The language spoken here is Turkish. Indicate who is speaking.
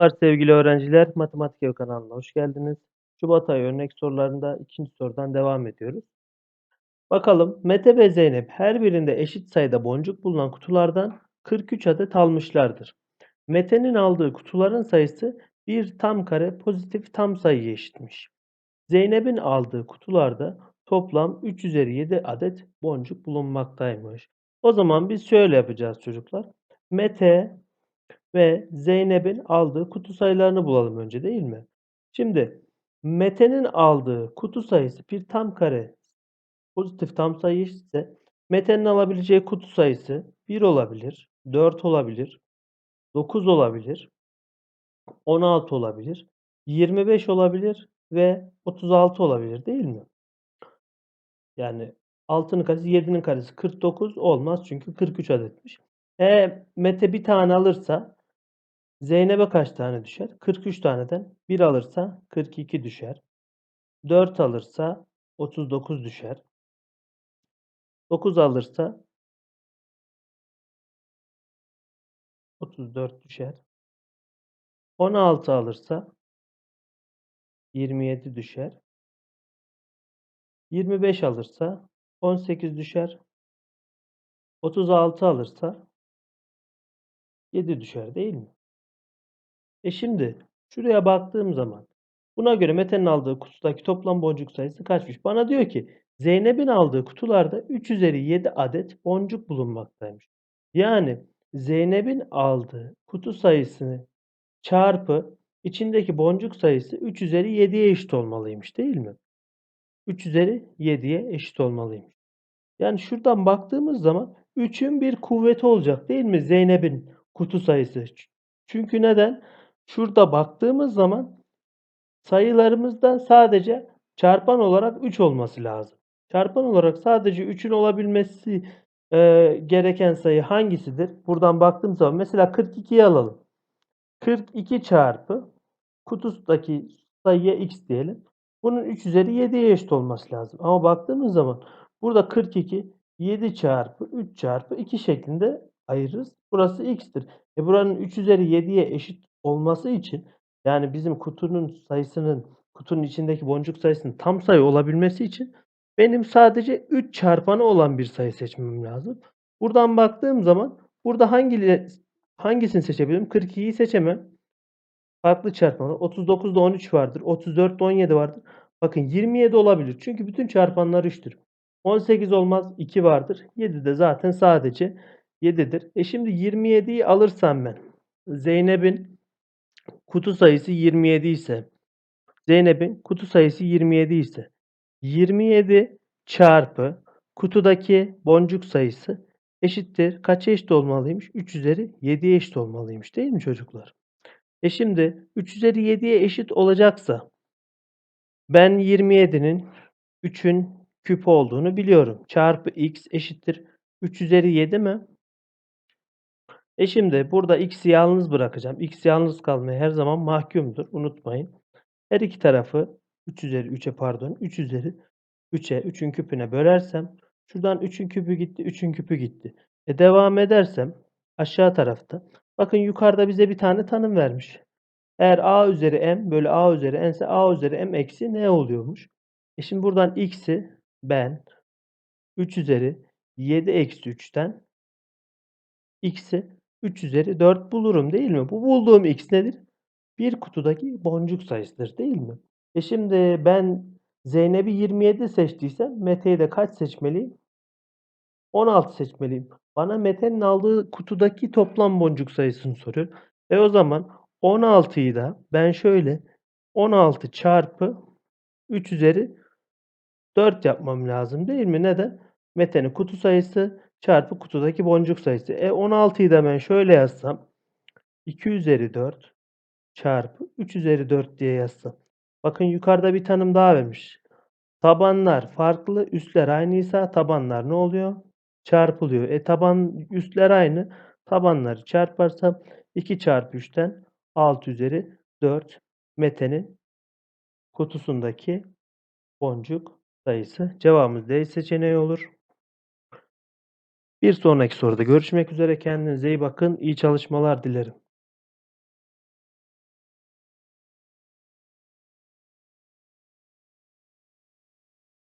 Speaker 1: Merhabalar sevgili öğrenciler. Matematik Ev kanalına hoş geldiniz. Şubat ayı örnek sorularında ikinci sorudan devam ediyoruz. Bakalım Mete ve Zeynep her birinde eşit sayıda boncuk bulunan kutulardan 43 adet almışlardır. Mete'nin aldığı kutuların sayısı bir tam kare pozitif tam sayıya eşitmiş. Zeynep'in aldığı kutularda toplam 3 üzeri 7 adet boncuk bulunmaktaymış. O zaman biz şöyle yapacağız çocuklar. Mete ve Zeynep'in aldığı kutu sayılarını bulalım önce değil mi? Şimdi Mete'nin aldığı kutu sayısı bir tam kare pozitif tam sayı ise Mete'nin alabileceği kutu sayısı 1 olabilir, 4 olabilir, 9 olabilir, 16 olabilir, 25 olabilir ve 36 olabilir değil mi? Yani 6'nın karesi 7'nin karesi 49 olmaz çünkü 43 adetmiş. E Mete bir tane alırsa Zeynep'e kaç tane düşer? 43 taneden 1 alırsa 42 düşer. 4 alırsa 39 düşer. 9 alırsa 34 düşer. 16 alırsa 27 düşer. 25 alırsa 18 düşer. 36 alırsa 7 düşer değil mi? E şimdi şuraya baktığım zaman buna göre Mete'nin aldığı kutudaki toplam boncuk sayısı kaçmış? Bana diyor ki Zeynep'in aldığı kutularda 3 üzeri 7 adet boncuk bulunmaktaymış. Yani Zeynep'in aldığı kutu sayısını çarpı içindeki boncuk sayısı 3 üzeri 7'ye eşit olmalıymış değil mi? 3 üzeri 7'ye eşit olmalıymış. Yani şuradan baktığımız zaman 3'ün bir kuvveti olacak değil mi Zeynep'in kutu sayısı? Çünkü neden? Şurada baktığımız zaman sayılarımızda sadece çarpan olarak 3 olması lazım. Çarpan olarak sadece 3'ün olabilmesi e, gereken sayı hangisidir? Buradan baktığım zaman mesela 42'yi alalım. 42 çarpı kutusundaki sayıya x diyelim. Bunun 3 üzeri 7'ye eşit olması lazım. Ama baktığımız zaman burada 42 7 çarpı 3 çarpı 2 şeklinde ayırırız. Burası x'tir. E buranın 3 üzeri 7'ye eşit olması için yani bizim kutunun sayısının kutunun içindeki boncuk sayısının tam sayı olabilmesi için benim sadece 3 çarpanı olan bir sayı seçmem lazım. Buradan baktığım zaman burada hangi hangisini seçebilirim? 42'yi seçemem. Farklı çarpanı. 39'da 13 vardır. 34'de 17 vardır. Bakın 27 olabilir. Çünkü bütün çarpanlar 3'tür. 18 olmaz. 2 vardır. 7 de zaten sadece 7'dir. E şimdi 27'yi alırsam ben Zeynep'in kutu sayısı 27 ise Zeynep'in kutu sayısı 27 ise 27 çarpı kutudaki boncuk sayısı eşittir. Kaça eşit olmalıymış? 3 üzeri 7'ye eşit olmalıymış değil mi çocuklar? E şimdi 3 üzeri 7'ye eşit olacaksa ben 27'nin 3'ün küp olduğunu biliyorum. Çarpı x eşittir. 3 üzeri 7 mi? E şimdi burada x'i yalnız bırakacağım. x yalnız kalmaya her zaman mahkumdur. Unutmayın. Her iki tarafı 3 üzeri 3'e pardon 3 üzeri 3'e 3'ün küpüne bölersem şuradan 3'ün küpü gitti 3'ün küpü gitti. E devam edersem aşağı tarafta bakın yukarıda bize bir tane tanım vermiş. Eğer a üzeri m bölü a üzeri n ise a üzeri m eksi ne oluyormuş? E şimdi buradan x'i ben 3 üzeri 7 eksi 3'ten x'i 3 üzeri 4 bulurum değil mi? Bu bulduğum x nedir? Bir kutudaki boncuk sayısıdır değil mi? E şimdi ben Zeynep'i 27 seçtiysem Mete'yi de kaç seçmeliyim? 16 seçmeliyim. Bana Mete'nin aldığı kutudaki toplam boncuk sayısını soruyor. E o zaman 16'yı da ben şöyle 16 çarpı 3 üzeri 4 yapmam lazım değil mi? Neden? Mete'nin kutu sayısı çarpı kutudaki boncuk sayısı. E 16'yı da ben şöyle yazsam 2 üzeri 4 çarpı 3 üzeri 4 diye yazsam. Bakın yukarıda bir tanım daha vermiş. Tabanlar farklı, üstler aynıysa tabanlar ne oluyor? Çarpılıyor. E taban üstler aynı. Tabanları çarparsam 2 çarpı 3'ten 6 üzeri 4 metenin kutusundaki boncuk sayısı. Cevabımız D seçeneği olur. Bir sonraki soruda görüşmek üzere. Kendinize iyi bakın. İyi çalışmalar dilerim.